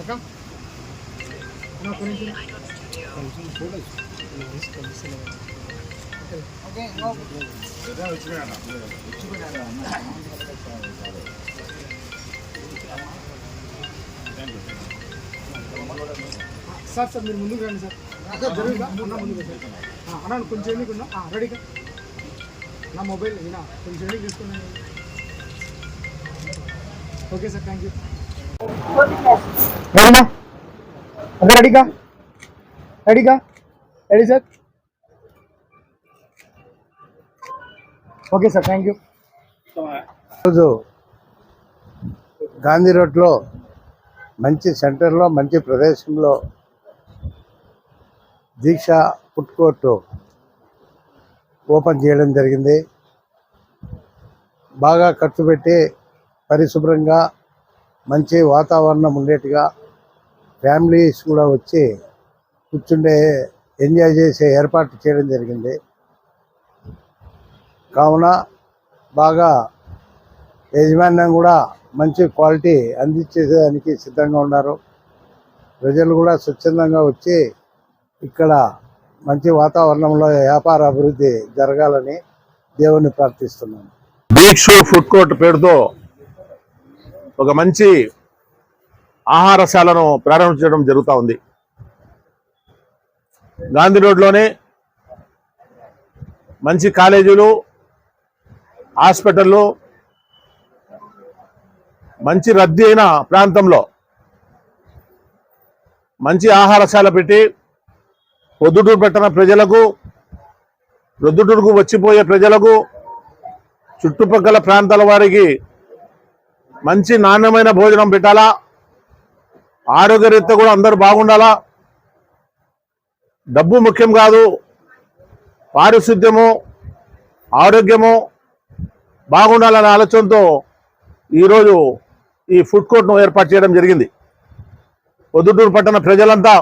అక్క నా కొన్ని ఓకే సార్ సార్ మీరు ముందుకు రండి సార్ సార్ జరుగుగా అన్న కొంచెం రెడీగా. నా మొబైల్ వినా కొంచెం ఎన్నిక తీసుకున్నాను ఓకే సార్ థ్యాంక్ యూ రెడీగా అదే రెడీగా? రెడీగా? Ready sir? Okay sir thank you రోజు గాంధీ రోడ్లో మంచి సెంటర్లో మంచి ప్రదేశంలో దీక్ష ఫుడ్ కోర్టు ఓపెన్ చేయడం జరిగింది. బాగా ఖర్చు పెట్టి పరిశుభ్రంగా మంచి వాతావరణం ఉండేట్టుగా ఫ్యామిలీస్ కూడా వచ్చి కూర్చుండే ఎంజాయ్ చేసే ఏర్పాటు చేయడం జరిగింది. కావున బాగా యజమాన్యం కూడా మంచి క్వాలిటీ అందించేదానికి సిద్ధంగా ఉన్నారు. ప్రజలు కూడా స్వచ్ఛందంగా వచ్చి ఇక్కడ మంచి వాతావరణంలో వ్యాపార అభివృద్ధి జరగాలని దేవుణ్ణి ప్రార్థిస్తున్నాను. దీక్షు ఫుడ్ కోర్ట్ పేరుతో ఒక మంచి ఆహారశాలను ప్రారంభించడం జరుగుతూ ఉంది. గాంధీ రోడ్లోనే మంచి కాలేజీలు హాస్పిటళ్ళు మంచి రద్దీ అయిన ప్రాంతంలో మంచి ఆహారశాల పెట్టి పొద్దుటూరు పట్టణ ప్రజలకు ప్రొద్దుటూరుకు వచ్చిపోయే ప్రజలకు చుట్టుపక్కల ప్రాంతాల వారికి మంచి నాణ్యమైన భోజనం పెట్టాలా? ఆరోగ్యరీత్యా కూడా అందరూ బాగుండాలా? డబ్బు ముఖ్యం కాదు పారిశుద్ధ్యము ఆరోగ్యము బాగుండాలనే ఆలోచనతో ఈరోజు ఈ ఫుడ్ కోర్ట్ను ఏర్పాటు చేయడం జరిగింది. పొద్దుటూరు పట్టణ ప్రజలంతా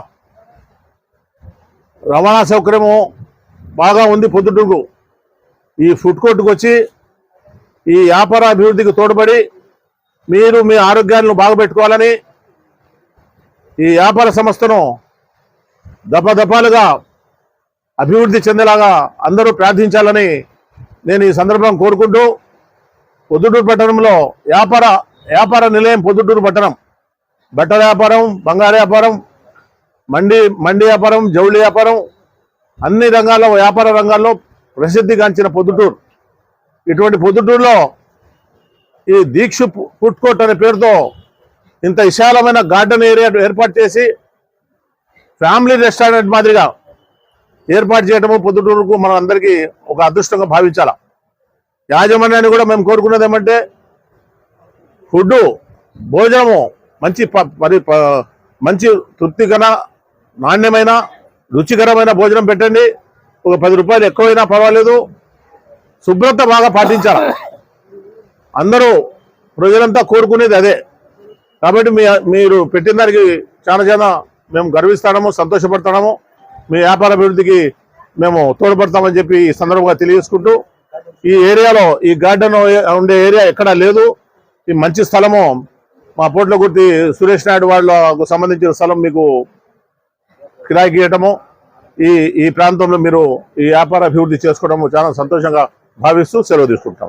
రవాణా సౌకర్యము బాగా ఉంది పొద్దుటూరుకు. ఈ ఫుడ్ కోర్టుకు వచ్చి ఈ వ్యాపార అభివృద్ధికి తోడ్పడి మీరు మీ ఆరోగ్యాలను బాగుపెట్టుకోవాలని ఈ వ్యాపార సంస్థను దపదపాలుగా అభివృద్ధి చెందేలాగా అందరూ ప్రార్థించాలని నేను ఈ సందర్భం కోరుకుంటూ పొద్దుటూరు పట్టణంలో వ్యాపార వ్యాపార నిలయం పొద్దుటూరు పట్టణం. బట్టల వ్యాపారం బంగారు వ్యాపారం మండి మండి వ్యాపారం జౌళి వ్యాపారం అన్ని రంగాల్లో వ్యాపార రంగాల్లో ప్రసిద్ధిగాంచిన పొద్దుటూరు. ఇటువంటి పొద్దుటూరులో ఈ దీక్ష ఫుడ్ కోర్ట్ అనే పేరుతో ఇంత విశాలమైన గార్డెన్ ఏరియా ఏర్పాటు చేసి ఫ్యామిలీ రెస్టారెంట్ మాదిరిగా ఏర్పాటు చేయడము పొద్దుటూరుకు మనం అందరికీ ఒక అదృష్టంగా భావించాల. యాజమాన్యాన్ని కూడా మేము కోరుకున్నది ఏమంటే ఫుడ్ భోజనము మంచి ప- మరి ప- మంచి తృప్తికన నాణ్యమైన రుచికరమైన భోజనం పెట్టండి. ఒక పది రూపాయలు ఎక్కువైనా పర్వాలేదు. శుభ్రత బాగా పాటించాలి. అందరూ ప్రజలంతా కోరుకునేది అదే. కాబట్టి మీ మీరు పెట్టిన దానికి చాలా చాలా మేము గర్విస్తాము సంతోషపడతాము. మీ వ్యాపార అభివృద్ధికి మేము తోడ్పడతామని చెప్పి ఈ సందర్భంగా తెలియజేసుకుంటూ ఈ ఏరియాలో ఈ గార్డెన్ ఉండే ఏరియా ఎక్కడా లేదు. ఈ మంచి స్థలము మా పోట్లకుర్తి సురేష్ నాయుడు వాళ్ళకు సంబంధించిన స్థలం మీకు కిరాయికి ఇవ్వటము ఈ ఈ ప్రాంతంలో మీరు ఈ వ్యాపార అభివృద్ధి చేసుకోవడము చాలా సంతోషంగా భావిస్తూ సెలవు తీసుకుంటాం.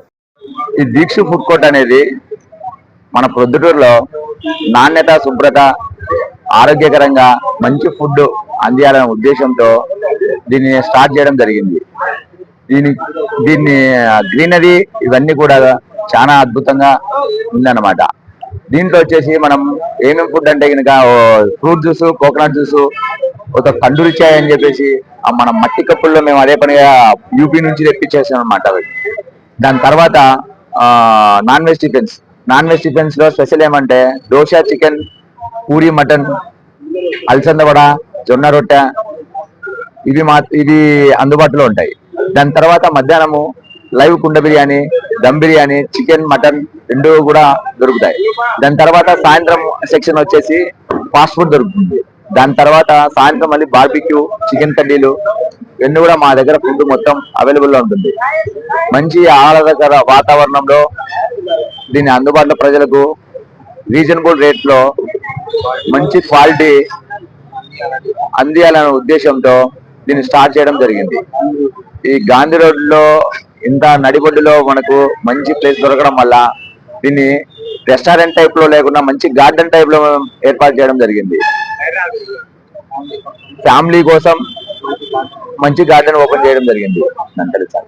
ఈ దీక్ష ఫుడ్ కోర్ట్ అనేది మన ప్రొద్దుటూరులో నాణ్యత శుభ్రత ఆరోగ్యకరంగా మంచి ఫుడ్ అందియాలనే ఉద్దేశంతో దీన్ని స్టార్ట్ చేయడం జరిగింది. దీని దీన్ని గ్రీనరీ ఇవన్నీ కూడా చాలా అద్భుతంగా ఉందన్నమాట. దీంట్లో వచ్చేసి మనం ఏమేమి ఫుడ్ అంటే కనుక ఫ్రూట్ జ్యూస్ కోకోనట్ జ్యూస్ ఒక కండూరి చాయ్ అని చెప్పేసి ఆ మన మట్టి కప్పుల్లో మేము అదే పనిగా యూపీ నుంచి తెప్పించేసాం అనమాట అవి. దాని తర్వాత non veg tiffins non veg టిఫిన్స్లో special ఏమంటే దోశ చికెన్ పూరి మటన్ అలసంద వడ జొన్న రొట్టె ఇవి మా ఇవి అందుబాటులో ఉంటాయి. దాని తర్వాత మధ్యాహ్నము లైవ్ కుండ బిర్యానీ దమ్ బిర్యానీ చికెన్ మటన్ రెండు కూడా దొరుకుతాయి. దాని తర్వాత సాయంత్రం సెక్షన్ వచ్చేసి ఫాస్ట్ ఫుడ్ దొరుకుతుంది. దాని తర్వాత సాయంత్రం మళ్ళీ బార్బిక్యూ చికెన్ కడ్డీలు ఇవన్నీ కూడా మా దగ్గర ఫుడ్ మొత్తం అవైలబుల్లో ఉంటుంది. మంచి ఆహ్లాదకర వాతావరణంలో దీన్ని అందుబాటులో ప్రజలకు రీజనబుల్ రేట్లో మంచి క్వాలిటీ అందియాలనే ఉద్దేశంతో దీన్ని స్టార్ట్ చేయడం జరిగింది. ఈ గాంధీ రోడ్లో ఇంత నడిబొడ్డులో మనకు మంచి ప్లేస్ దొరకడం వల్ల దీన్ని రెస్టారెంట్ టైప్లో లేకుండా మంచి గార్డెన్ టైప్లో ఏర్పాటు చేయడం జరిగింది. ఫ్యామిలీ కోసం మంచి గార్డెన్ ఓపెన్ చేయడం జరిగింది. నాకు తెలుసా